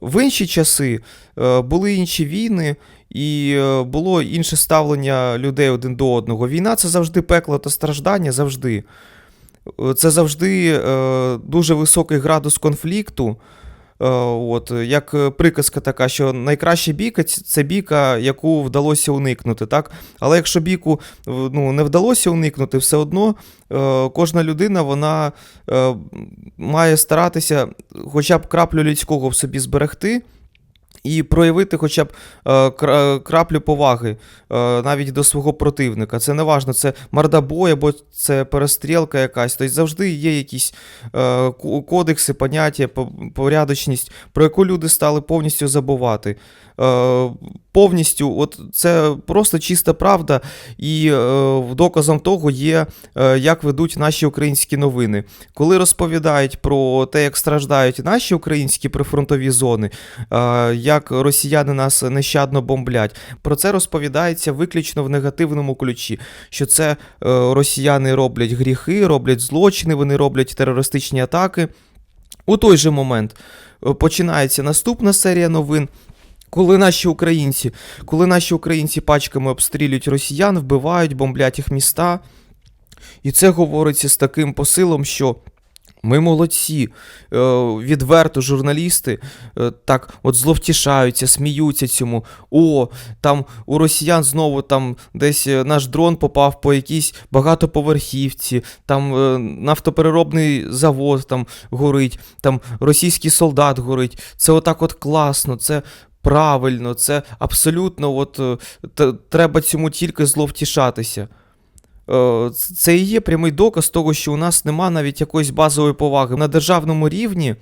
В інші часи е, були інші війни, і е, було інше ставлення людей один до одного. Війна це завжди пекло та страждання, завжди. Е, Це завжди дуже високий градус конфлікту. Е, От, як е, приказка така, що найкраща бійка це бійка, яку вдалося уникнути. Так? Але якщо бійку ну, не вдалося уникнути, все одно е, кожна людина вона має старатися хоча б краплю людського в собі зберегти. І проявити хоча б е, краплю поваги е, навіть до свого противника. Це не важно, це мордобой або це перестрілка якась. Тобто завжди є якісь е, кодекси, поняття, порядочність, про яку люди стали повністю забувати. Е, повністю, от це просто чиста правда, і е, доказом того є, е, як ведуть наші українські новини. Коли розповідають про те, як страждають наші українські прифронтові зони, е, як росіяни нас нещадно бомблять, про це розповідається виключно в негативному ключі, що це е, росіяни роблять гріхи, роблять злочини, вони роблять терористичні атаки. У той же момент е, починається наступна серія новин. Коли наші українці, коли наші українці пачками обстрілюють росіян, вбивають, бомблять їх міста. І це говориться з таким посилом, що ми молодці, е, відверто журналісти е, так от зловтішаються, сміються цьому. О, там у росіян знову там десь е, наш дрон попав по якійсь багатоповерхівці, там нафтопереробний завод там горить, там російський солдат горить. Це отак от класно, це правильно, це абсолютно от, треба цьому тільки зловтішатися. Е, Це і є прямий доказ того, що у нас нема навіть якоїсь базової поваги. На державному рівні